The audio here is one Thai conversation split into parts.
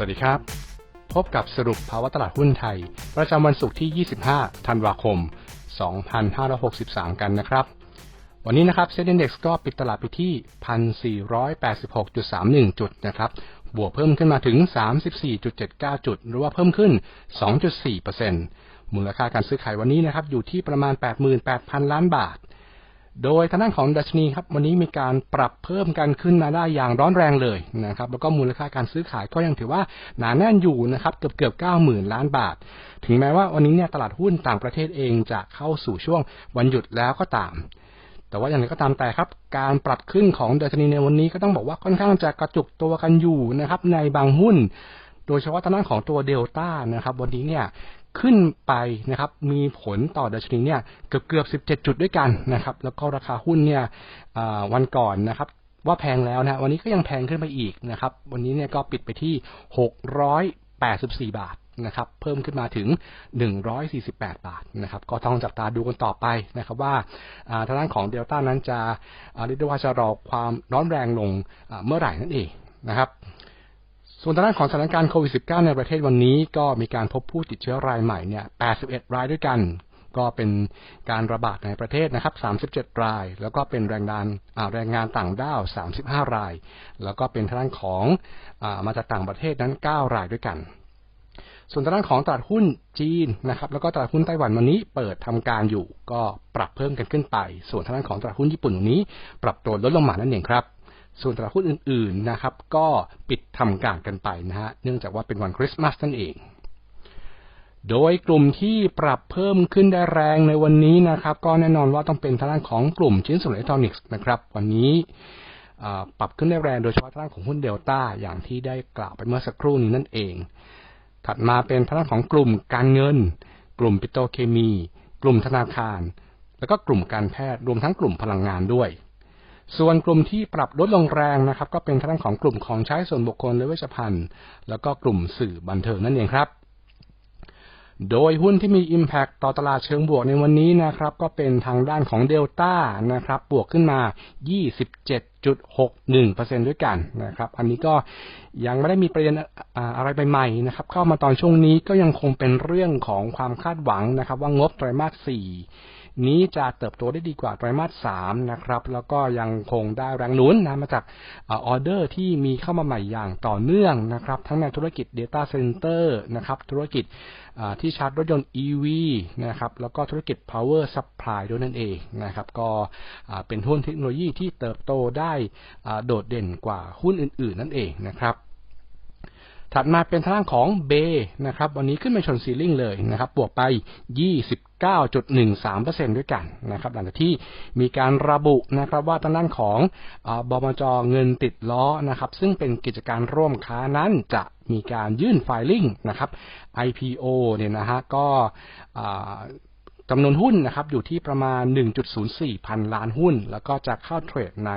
วัสดีครับ พบกับสรุปภาวะตลาดหุ้นไทย ประจำวันศุกร์ที่ 25 ธันวาคม 2563 กันนะครับ วันนี้นะครับเซ็นดี x ก็ปิดตลาดไปที่ 1,486.31 จุดนะครับ บวกเพิ่มขึ้นมาถึง 34.79 จุด หรือว่าเพิ่มขึ้น 2.4%มูลค่าการซื้อขายวันนี้นะครับอยู่ที่ประมาณ 88,000 ล้านบาท โดยทางด้านของดัชนีครับวันนี้มีการปรับเพิ่มกันขึ้นมาได้อย่างร้อนแรงเลยนะครับแล้วก็มูลค่าการซื้อขายก็ยังถือว่าหนาแน่นอยู่นะครับเกือบเกือบ90,000ล้านบาท ถึงแม้ว่าวันนี้เนี่ยตลาดหุ้นต่างประเทศเองจะเข้าสู่ช่วงวันหยุดแล้วก็ตาม แต่ว่าอย่างไรก็ตามแต่ครับ การปรับขึ้นของดัชนีในวันนี้ก็ต้องบอกว่าค่อนข้างจะกระจุกตัวกันอยู่นะครับในบางหุ้น โดยเฉพาะทางด้านของตัวเดลต้านะครับวันนี้เนี่ย ขึ้นไปนะครับ มีผลต่อดัชนีเนี่ยเกือบเกือบ 17 จุดด้วยกันนะครับ แล้วก็ราคาหุ้นเนี่ยวันก่อนนะครับว่าแพงแล้วนะวันนี้ก็ยังแพงขึ้นไปอีกนะครับ วันนี้เนี่ยก็ปิดไปที่ 684 บาทนะครับ เพิ่มขึ้นมาถึง 148 บาทนะครับ ก็ต้องจับตาดูกันต่อไปนะครับ ว่าทางด้านของเดลต้านั้นจะเรียกได้ว่าจะรอความร้อนแรงลงเมื่อไหร่นั่นเองนะครับ ส่วนทางด้านของสถานการณ์โควิด -19 ในประเทศวันนี้ก็มีการพบผู้ติดเชื้อรายใหม่เนี่ย 81 รายด้วยกัน ก็เป็นการระบาดในประเทศนะครับ 37 ราย แล้วก็เป็นแรงงานแรงงานต่างด้าว 35 ราย แล้วก็เป็นทางด้านของอมาจากต่างประเทศนั้น 9 รายด้วยกันส่วนทางด้านของตลาดหุ้นจีนนะครับแล้วก็ตลาดหุ้นไต้หวันวันนี้เปิดทำการอยู่ ก็ปรับเพิ่มกันขึ้นไป ส่วนทางด้านของตลาดหุ้นญี่ปุ่นวันนี้ ปรับตัวลดลงมานั่นเองครับ ส่วนตลาดหุ้นอื่นๆนะครับ ก็ปิดทำการกันไปนะฮะเนื่องจากว่าเป็นวันคริสต์มาสนั่นเอง โดยกลุ่มที่ปรับเพิ่มขึ้นได้แรงในวันนี้นะครับ ก็แน่นอนว่าต้องเป็นทางด้านของกลุ่มชิ้นส่วนอิเล็กทรอนิกส์นะครับ วันนี้ปรับขึ้นได้แรงโดยเฉพาะทางด้านของหุ้นเดลต้าอย่างที่ได้กล่าวไปเมื่อสักครู่นี้นั่นเอง ถัดมาเป็นทางด้านของกลุ่มการเงิน กลุ่มปิโตรเคมี กลุ่มธนาคาร แล้วก็กลุ่มการแพทย์รวมทั้งกลุ่มพลังงานด้วย ส่วนกลุ่มที่ปรับลดลงแรงนะครับ ก็เป็นทางด้านของกลุ่มของใช้ส่วนบุคคลและเวชภัณฑ์ แล้วก็กลุ่มสื่อบันเทิงนั่นเองครับ โดยหุ้นที่มี Impact ต่อตลาดเชิงบวกในวันนี้นะครับ ก็เป็นทางด้านของเดลต้านะครับ บวกขึ้นมา 27.61%ด้วยกันนะครับ อันนี้ก็ยังไม่ได้มีประเด็นอะไรใหม่ๆนะครับ เข้ามาตอนช่วงนี้ก็ยังคงเป็นเรื่องของความคาดหวังนะครับ ว่างบไตรมาส4 นี้จะเติบโตได้ดีกว่าไตรมาสสามนะครับ แล้วก็ยังคงได้แรงหนุนนะมาจากออเดอร์ที่มีเข้ามาใหม่อย่างต่อเนื่องนะครับ ทั้งในธุรกิจ Data Center นะครับธุรกิจที่ชาร์จรถยนต์ EV นะครับแล้วก็ธุรกิจ Power Supply ด้วยนั่นเองนะครับก็เป็นหุ้นเทคโนโลยีที่เติบโตได้โดดเด่นกว่าหุ้นอื่น ๆ นั่นเองนะครับ ถัดมาเป็นทางของเบนะครับ วันนี้ขึ้นมาชนซีลิ่งเลยนะครับ บวกไป 29.13%ด้วยกันนะครับ หลังจากที่มีการระบุนะครับว่าทางด้านของบมจเงินติดล้อนะครับ ซึ่งเป็นกิจการร่วมค้านั้นจะมีการยื่นไฟลิ่งนะครับ IPO เนี่ยนะฮะก็จำนวนหุ้นนะครับอยู่ที่ประมาณ 1.04 พันล้านหุ้น แล้วก็จะเข้าเทรดใน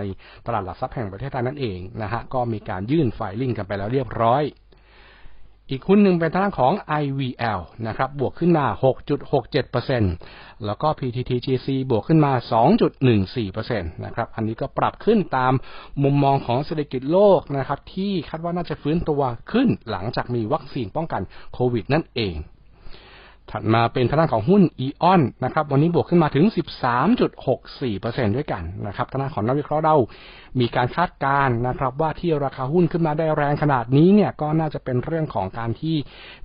ตลาดหลักทรัพย์แห่งประเทศไทยนั่นเองนะฮะก็มีการยื่นไฟลิ่งกันไปแล้วเรียบร้อย อีกหุ้นหนึ่งเป็นทางของ IVL นะครับ บวกขึ้นมา 6.67%แล้วก็ PTTGC บวกขึ้นมา 2.14%นะครับ อันนี้ก็ปรับขึ้นตามมุมมองของเศรษฐกิจโลกนะครับ ที่คาดว่าน่าจะฟื้นตัวขึ้นหลังจากมีวัคซีนป้องกันโควิดนั่นเอง ถัดมาเป็นทางด้านของหุ้นอีออนนะครับวันนี้บวกขึ้นมาถึง 13.64%ด้วยกันนะครับทางด้านของนักวิเคราะห์เรามีการคาดการณ์นะครับ ว่าที่ราคาหุ้นขึ้นมาได้แรงขนาดนี้เนี่ยก็น่าจะเป็นเรื่องของการที่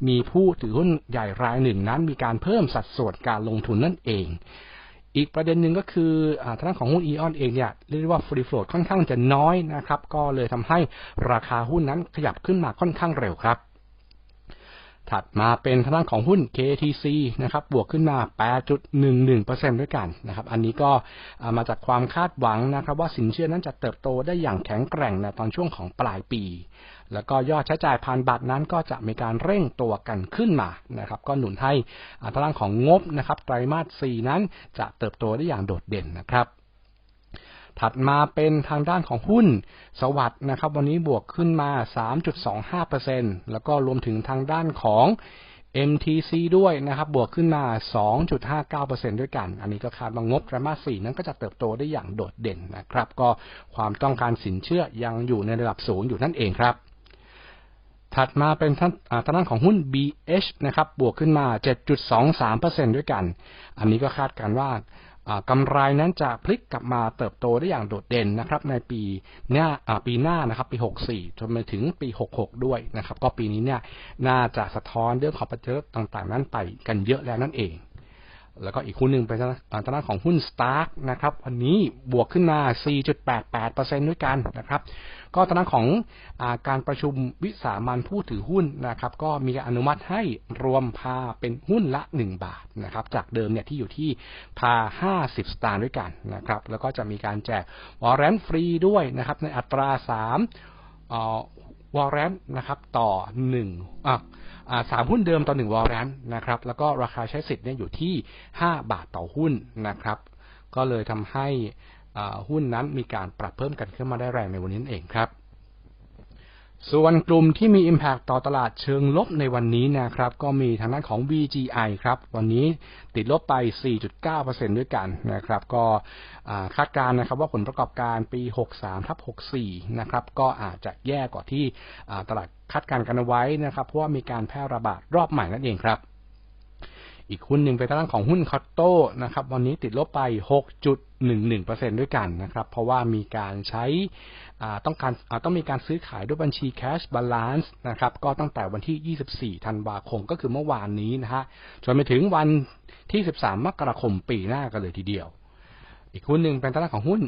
มีผู้ถือหุ้นใหญ่รายหนึ่งนั้น มีการเพิ่มสัดส่วนการลงทุนนั่นเอง อีกประเด็นหนึ่งก็คือทางด้านของหุ้นอีออนเองเนี่ยเรียกว่าฟรีโฟลดค่อนข้างจะน้อยนะครับก็เลยทำให้ราคาหุ้นนั้นขยับขึ้นมาค่อนข้างเร็วครับ ถัดมาเป็นทางด้านของหุ้น KTC นะครับ บวกขึ้นมา 8.11%ด้วยกันนะครับ อันนี้ก็มาจากความคาดหวังนะครับว่าสินเชื่อนั้นจะเติบโตได้อย่างแข็งแกร่งในตอนช่วงของปลายปี แล้วก็ยอดใช้จ่ายผ่านบัตรนั้นก็จะมีการเร่งตัวกันขึ้นมานะครับ ก็หนุนให้ทางด้านของงบนะครับไตรมาส 4 นั้นจะเติบโตได้อย่างโดดเด่นนะครับ ถัดมาเป็นทางด้านของหุ้นสวัสด์นะครับ วันนี้บวกขึ้นมา 3.25%แล้วก็รวมถึงทางด้านของ MTC ด้วยนะครับ บวกขึ้นมา 2.59%ด้วยกัน อันนี้ก็คาดว่างบไตรมาส 4 นั้นก็จะเติบโตได้อย่างโดดเด่นนะครับ ก็ความต้องการสินเชื่อยังอยู่ในระดับสูงอยู่นั่นเองครับ ถัดมาเป็นทางด้านของหุ้น BH นะครับ บวกขึ้นมา 7.23%ด้วยกัน อันนี้ก็คาดการณ์ว่า กำไรนั้นจะพลิกกลับมาเติบโตได้อย่างโดดเด่นนะครับ ในปีหน้าอ่าปีหน้านะครับ ปี 64 จนไปถึงปี 66 ด้วยนะครับ ก็ปีนี้เนี่ยน่าจะสะท้อนเรื่องของปัจจัยต่างๆ นั้นไปกันเยอะแล้วนั่นเอง แล้วก็อีกหุ้นหนึ่งเป็นทางอ่าด้นของหุ้น Stark นะครับวันนี้บวกขึ้นมา 4.88%ด้วยกันนะครับ ก็ทาด้นของอาการประชุมวิสามันผู้ถือหุ้นนะครับ ก็มีการอนุมัติให้รวมพาเป็นหุ้นละ 1 บาทนะครับ จากเดิมเนี่ยที่อยู่ที่พา 50 สตางค์ด้วยกันนะครับ แล้วก็จะมีการแจกวอร์เรนฟรีด้วยนะครับ ในอัตรา3เอ่อ วอร์เรนต์นะครับต่อหนึ่งสามหุ้นเดิมต่อหนึ่งวอลเลนนะครับแล้วก็ราคาใช้สิทธิ์เนี่ยอยู่ที่ 5 บาทต่อหุ้นนะครับ ก็เลยทำให้หุ้นนั้นมีการปรับเพิ่มกันขึ้นมาได้แรงในวันนี้เองครับ ส่วนกลุ่มที่มี Impact ต่อตลาดเชิงลบในวันนี้นะครับ ก็มีทางด้านของ VGI ครับ วันนี้ติดลบไป 4.9%ด้วยกันนะครับ ก็คาดการณ์นะครับว่าผลประกอบการปี 63ทับ64 นะครับ ก็อาจจะแย่กว่าที่ตลาดคาดการณ์กันเอาไว้นะครับ เพราะว่ามีการแพร่ระบาดรอบใหม่นั่นเองครับ อีกหุ้นหนึ่งเป็นทางด้านของหุ้นคอตโต้นะครับ วันนี้ติดลบไป 6.11%ด้วยกันนะครับ เพราะว่ามีการใช้ต้องการต้องมีการซื้อขายด้วยบัญชี cash balance นะครับ ก็ตั้งแต่วันที่ 24 ธันวาคมก็คือเมื่อวานนี้นะฮะจนไปถึงวันที่ 13 มกราคมปีหน้ากันเลยทีเดียว อีกหุ้นหนึ่งเป็นทางด้านของหุ้น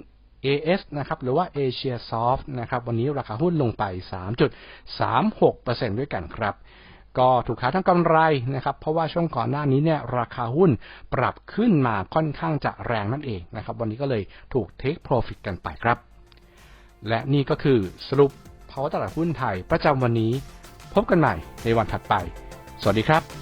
AS นะครับหรือว่า Asia Soft นะครับวันนี้ราคาหุ้นลงไป 3.36%ด้วยกันครับ ก็ถูกขายทั้งกำไรนะครับ เพราะว่าช่วงก่อนหน้านี้เนี่ยราคาหุ้นปรับขึ้นมาค่อนข้างจะแรงนั่นเองนะครับ วันนี้ก็เลยถูกเทคโปรฟิตกันไปครับ และนี่ก็คือสรุปภาวะตลาดหุ้นไทยประจำวันนี้ พบกันใหม่ในวันถัดไป สวัสดีครับ